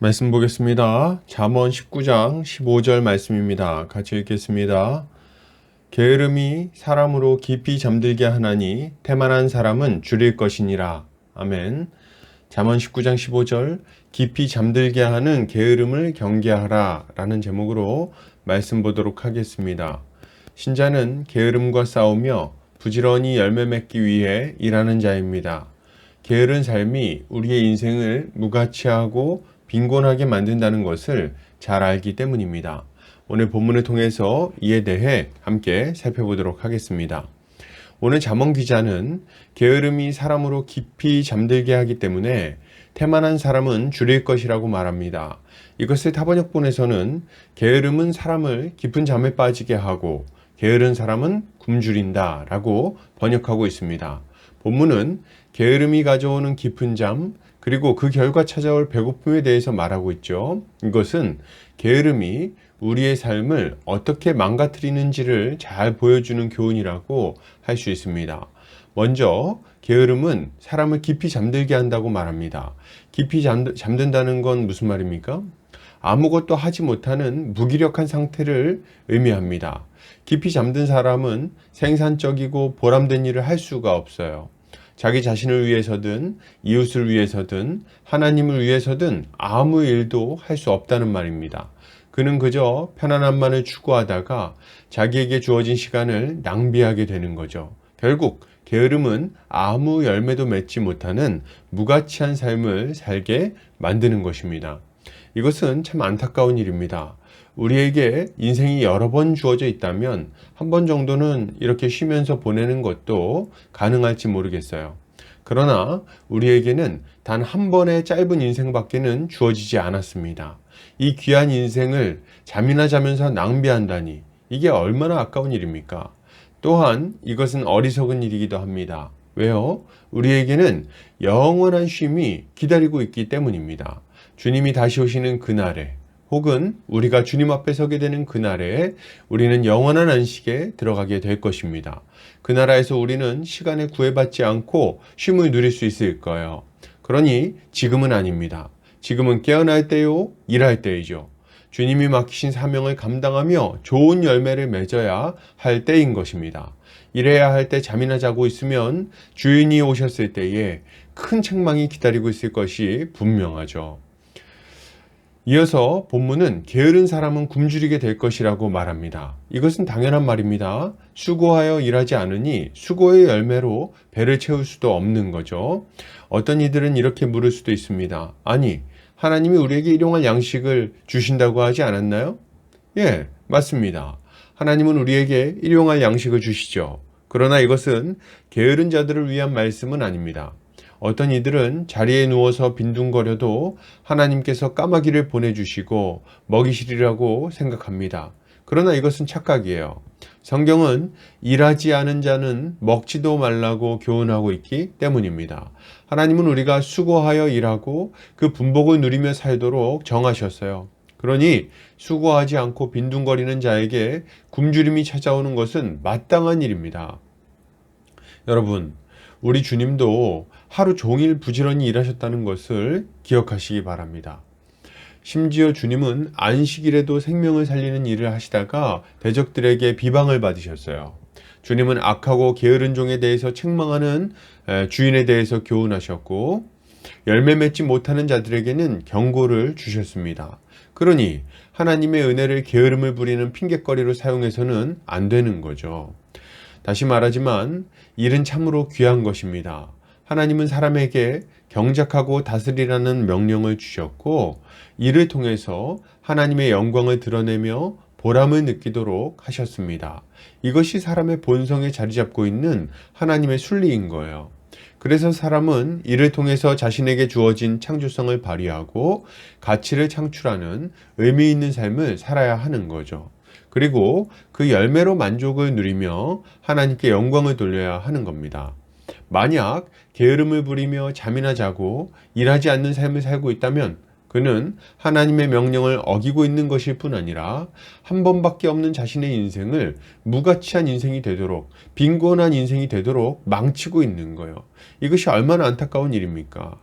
말씀 보겠습니다. 잠언 19장 15절 말씀입니다. 같이 읽겠습니다. 게으름이 사람으로 깊이 잠들게 하나니 태만한 사람은 줄일 것이니라. 아멘. 잠언 19장 15절 깊이 잠들게 하는 게으름을 경계하라 라는 제목으로 말씀 보도록 하겠습니다. 신자는 게으름과 싸우며 부지런히 열매 맺기 위해 일하는 자입니다. 게으른 삶이 우리의 인생을 무가치하고 빈곤하게 만든다는 것을 잘 알기 때문입니다. 오늘 본문을 통해서 이에 대해 함께 살펴보도록 하겠습니다. 오늘 잠언 기자는 게으름이 사람으로 깊이 잠들게 하기 때문에 태만한 사람은 줄일 것이라고 말합니다. 이것을 타번역본에서는 게으름은 사람을 깊은 잠에 빠지게 하고 게으른 사람은 굶주린다 라고 번역하고 있습니다. 본문은 게으름이 가져오는 깊은 잠, 그리고 그 결과 찾아올 배고픔에 대해서 말하고 있죠. 이것은 게으름이 우리의 삶을 어떻게 망가뜨리는지를 잘 보여주는 교훈이라고 할 수 있습니다. 먼저 게으름은 사람을 깊이 잠들게 한다고 말합니다. 깊이 잠든다는 건 무슨 말입니까? 아무것도 하지 못하는 무기력한 상태를 의미합니다. 깊이 잠든 사람은 생산적이고 보람된 일을 할 수가 없어요. 자기 자신을 위해서든 이웃을 위해서든 하나님을 위해서든 아무 일도 할 수 없다는 말입니다. 그는 그저 편안함만을 추구하다가 자기에게 주어진 시간을 낭비하게 되는 거죠. 결국 게으름은 아무 열매도 맺지 못하는 무가치한 삶을 살게 만드는 것입니다. 이것은 참 안타까운 일입니다. 우리에게 인생이 여러 번 주어져 있다면 한 번 정도는 이렇게 쉬면서 보내는 것도 가능할지 모르겠어요. 그러나 우리에게는 단 한 번의 짧은 인생밖에는 주어지지 않았습니다. 이 귀한 인생을 잠이나 자면서 낭비한다니 이게 얼마나 아까운 일입니까? 또한 이것은 어리석은 일이기도 합니다. 왜요? 우리에게는 영원한 쉼이 기다리고 있기 때문입니다. 주님이 다시 오시는 그날에 혹은 우리가 주님 앞에 서게 되는 그날에 우리는 영원한 안식에 들어가게 될 것입니다. 그 나라에서 우리는 시간에 구애받지 않고 쉼을 누릴 수 있을 거예요. 그러니 지금은 아닙니다. 지금은 깨어날 때요, 일할 때이죠. 주님이 맡기신 사명을 감당하며 좋은 열매를 맺어야 할 때인 것입니다. 일해야 할 때 잠이나 자고 있으면 주인이 오셨을 때에 큰 책망이 기다리고 있을 것이 분명하죠. 이어서 본문은 게으른 사람은 굶주리게 될 것이라고 말합니다. 이것은 당연한 말입니다. 수고하여 일하지 않으니 수고의 열매로 배를 채울 수도 없는 거죠. 어떤 이들은 이렇게 물을 수도 있습니다. 아니, 하나님이 우리에게 일용할 양식을 주신다고 하지 않았나요? 예, 맞습니다. 하나님은 우리에게 일용할 양식을 주시죠. 그러나 이것은 게으른 자들을 위한 말씀은 아닙니다. 어떤 이들은 자리에 누워서 빈둥거려도 하나님께서 까마귀를 보내주시고 먹이시리라고 생각합니다. 그러나 이것은 착각이에요. 성경은 일하지 않은 자는 먹지도 말라고 교훈하고 있기 때문입니다. 하나님은 우리가 수고하여 일하고 그 분복을 누리며 살도록 정하셨어요. 그러니 수고하지 않고 빈둥거리는 자에게 굶주림이 찾아오는 것은 마땅한 일입니다. 여러분, 우리 주님도 하루 종일 부지런히 일하셨다는 것을 기억하시기 바랍니다. 심지어 주님은 안식일에도 생명을 살리는 일을 하시다가 대적들에게 비방을 받으셨어요. 주님은 악하고 게으른 종에 대해서 책망하는 주인에 대해서 교훈하셨고 열매 맺지 못하는 자들에게는 경고를 주셨습니다. 그러니 하나님의 은혜를 게으름을 부리는 핑계거리로 사용해서는 안 되는 거죠. 다시 말하지만 일은 참으로 귀한 것입니다. 하나님은 사람에게 경작하고 다스리라는 명령을 주셨고 이를 통해서 하나님의 영광을 드러내며 보람을 느끼도록 하셨습니다. 이것이 사람의 본성에 자리 잡고 있는 하나님의 순리인 거예요. 그래서 사람은 이를 통해서 자신에게 주어진 창조성을 발휘하고 가치를 창출하는 의미 있는 삶을 살아야 하는 거죠. 그리고 그 열매로 만족을 누리며 하나님께 영광을 돌려야 하는 겁니다. 만약 게으름을 부리며 잠이나 자고 일하지 않는 삶을 살고 있다면 그는 하나님의 명령을 어기고 있는 것일 뿐 아니라 한 번밖에 없는 자신의 인생을 무가치한 인생이 되도록 빈곤한 인생이 되도록 망치고 있는 거예요. 이것이 얼마나 안타까운 일입니까?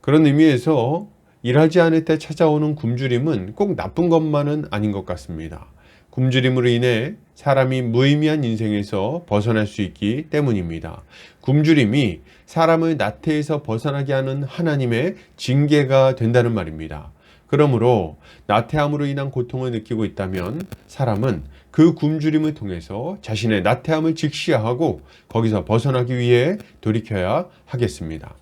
그런 의미에서 일하지 않을 때 찾아오는 굶주림은 꼭 나쁜 것만은 아닌 것 같습니다. 굶주림으로 인해 사람이 무의미한 인생에서 벗어날 수 있기 때문입니다. 굶주림이 사람을 나태에서 벗어나게 하는 하나님의 징계가 된다는 말입니다. 그러므로 나태함으로 인한 고통을 느끼고 있다면 사람은 그 굶주림을 통해서 자신의 나태함을 직시하고 거기서 벗어나기 위해 돌이켜야 하겠습니다.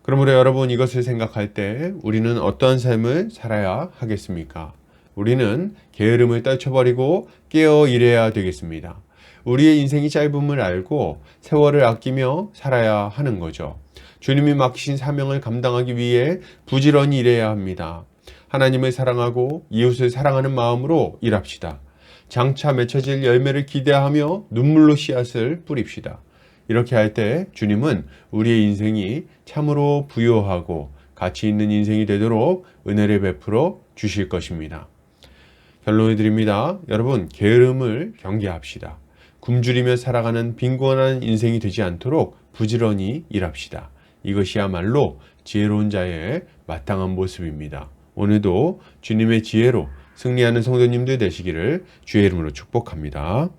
그러므로 여러분 이것을 생각할 때 우리는 어떤 삶을 살아야 하겠습니까? 우리는 게으름을 떨쳐버리고 깨어 일해야 되겠습니다. 우리의 인생이 짧음을 알고 세월을 아끼며 살아야 하는 거죠. 주님이 맡기신 사명을 감당하기 위해 부지런히 일해야 합니다. 하나님을 사랑하고 이웃을 사랑하는 마음으로 일합시다. 장차 맺혀질 열매를 기대하며 눈물로 씨앗을 뿌립시다. 이렇게 할 때 주님은 우리의 인생이 참으로 부요하고 가치 있는 인생이 되도록 은혜를 베풀어 주실 것입니다. 결론을 드립니다. 여러분, 게으름을 경계합시다. 굶주리며 살아가는 빈곤한 인생이 되지 않도록 부지런히 일합시다. 이것이야말로 지혜로운 자의 마땅한 모습입니다. 오늘도 주님의 지혜로 승리하는 성도님들 되시기를 주의 이름으로 축복합니다.